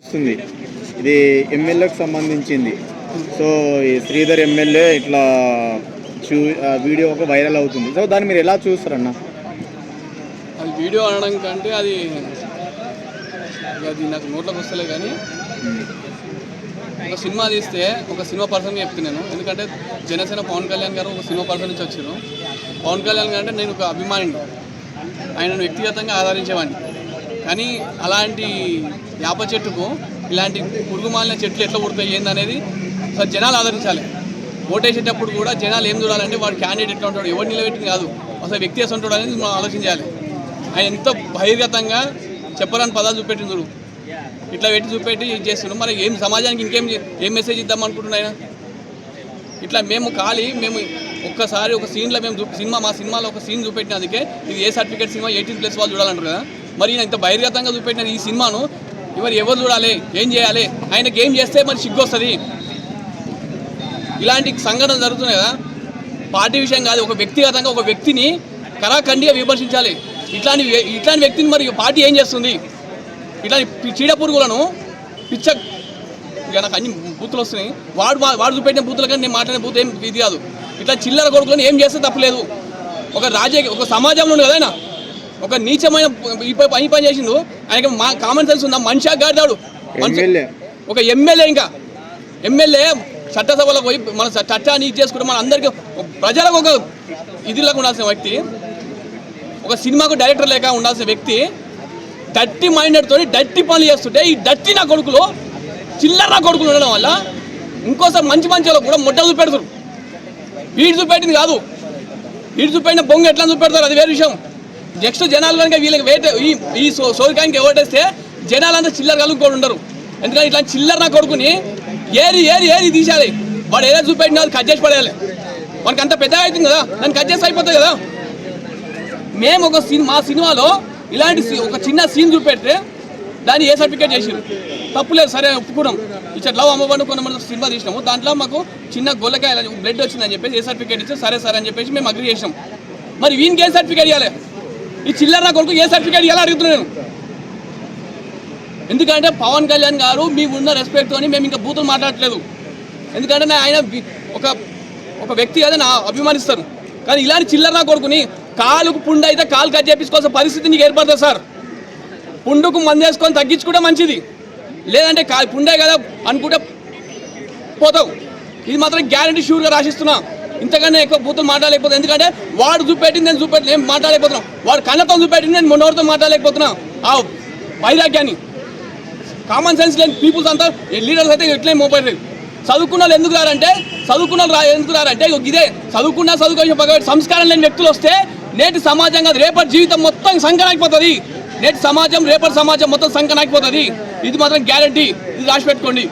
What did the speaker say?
వస్తుంది. ఇది ఎమ్మెల్యేకి సంబంధించింది. సో ఈ శ్రీధర్ ఎమ్మెల్యే ఇట్లా చూ వీడియో ఒక వైరల్ అవుతుంది. సో దాన్ని మీరు ఎలా చూస్తారన్న? అది వీడియో అనడం కంటే అది అది నాకు నోట్లోకి వస్తలే కానీ ఒక సినిమా తీస్తే ఒక సినిమా పర్సన్ చెప్తున్నాను ఎందుకంటే జనసేన పవన్ కళ్యాణ్ గారు ఒక సినిమా పర్సన్ నుంచి వచ్చారు పవన్ కళ్యాణ్ గారు అంటే నేను ఒక అభిమానిని. ఆయనను వ్యక్తిగతంగా ఆదరించేవాడిని. కానీ అలాంటి వేప చెట్టుకు ఇలాంటి పురుగు మాలిన చెట్లు ఎట్లా పుడతాయి ఏందనేది అసలు జనాలు ఆదరించాలి. ఓటేసేటప్పుడు కూడా జనాలు ఏం చూడాలంటే వాడు క్యాండిడేట్ ఎట్లా ఉంటాడు ఎవరు నిలబెట్టింది కాదు. అసలు వ్యక్తి ఎస్ ఉంటాడు అనేది మనం ఆలోచించాలి. ఆయన ఎంత బహిర్గతంగా చెప్పరాని పదాలు చూపెట్టింది చూడు ఇట్లా పెట్టి చూపెట్టి ఇది చేస్తున్నాడు మరి ఏం సమాజానికి ఇంకేం చే- ఏం మెసేజ్ ఇద్దాం అనుకుంటున్నా ఇట్లా మేము ఖాళీ మేము ఒక్కసారి ఒక సీన్లో మేము సినిమా మా సినిమాలో ఒక సీన్ చూపెట్టినందుకే ఇది A certificate cinema eighteen plus వాళ్ళు చూడాలంటారు కదా. మరి ఇంత బహిర్గతంగా చూపెట్టిన ఈ సినిమాను ఇవరు ఎవరు చూడాలి? ఏం చేయాలి? ఆయనకి ఏం చేస్తే మరి సిగ్గొస్తుంది. ఇలాంటి సంఘటన జరుగుతున్నాయి కదా. పార్టీ విషయం కాదు ఒక వ్యక్తిగతంగా ఒక వ్యక్తిని కరాఖండిగా విమర్శించాలి. ఇట్లాంటి ఇట్లాంటి వ్యక్తిని మరి పార్టీ ఏం చేస్తుంది? ఇట్లాంటి చీడ పురుగులను పిచ్చ ఇక నాకు అన్ని బూతులు వస్తున్నాయి. వాడు వాడు చూపెట్టిన బూతుల కానీ నేను మాట్లాడిన బూత్ ఏం ఇది కాదు. ఇట్లా చిల్లర కొడుకులను ఏం చేస్తే తప్పలేదు. ఒక రాజకీయ ఒక సమాజంలో ఉంది కదా ఒక నీచమైన ఈ పని చేసిండు. ఆయనకి మా కామన్ సెన్స్ ఉందా? మనిషి గాడిదాడు ఒక ఎమ్మెల్యే ఇంకా. ఎమ్మెల్యే చట్టసభలో పోయి మన చట్టాన్ని ఇది చేసుకుంటే మన అందరికీ ప్రజలకు ఒక ఇదిలాగా ఉండాల్సిన వ్యక్తి. ఒక సినిమాకు డైరెక్టర్ లేక ఉండాల్సిన వ్యక్తి. డట్టి మైండెడ్ తోటి డట్టి పనులు చేస్తుంటే ఈ డట్టి నా కొడుకులు చిల్లర నా కొడుకులు ఉండడం వల్ల ఇంకోసారి మంచి మంచి కూడా మొట్ట చూపెడతారు. వీడు చూపెట్టింది కాదు. వీడు చూపెట్టిన బొంగు ఎట్లా చూపెడతారు? అది వేరే విషయం. నెక్స్ట్ జనాలు కనుక వీళ్ళకి వేట ఈ ఈ సో- ఓటేస్తే జనాలంతా చిల్లర కలుగుకొని ఉండరు. ఎందుకంటే ఇట్లా చిల్లర నా కొడుకుని ఏరి ఏరి ఏరి తీసేయాలి. వాడు ఏదో చూపెట్టినా అది కట్ చేసి పడేయాలి. వానికి అంత పెద్దగా అవుతుంది కదా? దాన్ని కట్ చేసి అయిపోతుంది కదా? మేము ఒక సినిమా మా సినిమాలో ఇలాంటి ఒక చిన్న సీన్ చూపెడితే దాన్ని ఏ సర్టిఫికేట్ చేసారు? తప్పులేదు సరే ఒప్పుకున్నాం. ఇచ్చట్ లవ్ అమ్మబడి కొన్ని మనం సినిమా తీసినాము. దాంట్లో మాకు చిన్న గొల్లకాయ బ్లడ్ వచ్చిందని చెప్పేసి ఏ సర్టిఫికేట్ ఇస్తే సరే సరే అని చెప్పేసి మేము అగ్రి చేసినాం. మరి వీనికి ఏ సర్టిఫికేట్ ఇవ్వాలి ఈ చిల్లర నా కొడుకు ఏ సర్టిఫికేట్ ఎలా అడుగుతున్నాను ఎందుకంటే పవన్ కళ్యాణ్ గారు మీకు ఉన్న రెస్పెక్ట్ అని మేము ఇంకా బూతులు మాట్లాడట్లేదు. ఎందుకంటే నా ఆయన ఒక ఒక వ్యక్తి కదా నా అభిమానిస్తారు. కానీ ఇలాంటి చిల్లర కొడుకుని కాలుకు పుండు అయితే కాలు కట్ చేపించుకోవాల్సిన పరిస్థితి నీకు ఏర్పడుతుంది సార్? పుండుకు మందేసుకొని తగ్గించుకుంటే మంచిది. లేదంటే కా పుండే కదా అనుకుంటే పోతావు. ఇది మాత్రం గ్యారంటీ షూర్గా రాసిస్తున్నా. ఇంతకన్నా ఎక్కువ బూతులు మాట్లాడలేకపోతే ఎందుకంటే వాడు చూపెట్టింది నేను చూపెట్టి నేను మాట్లాడలేకపోతున్నాం. వాడు కళ్ళతో చూపెట్టింది నేను మొన్నోడితో మాట్లాడలేకపోతున్నాం. ఆ వైరాగ్యాన్ని. కామన్ సెన్స్ లేని పీపుల్స్ అంతా లీడర్స్ అయితే ఎట్లే మోపడలేదు చదువుకున్న వాళ్ళు ఎందుకు రారంటే చదువుకున్న వాళ్ళు రా ఎందుకు రారంటే ఇదే. చదువుకున్న చదువుకొని పక్కన సంస్కారం లేని వ్యక్తులు వస్తే నేటి సమాజం కాదు రేపటి జీవితం మొత్తం సంకనాకిపోతుంది నేటి సమాజం రేపటి సమాజం మొత్తం సంకనాకిపోతుంది ఇది మాత్రం గ్యారంటీ ఇది రాసి పెట్టుకోండి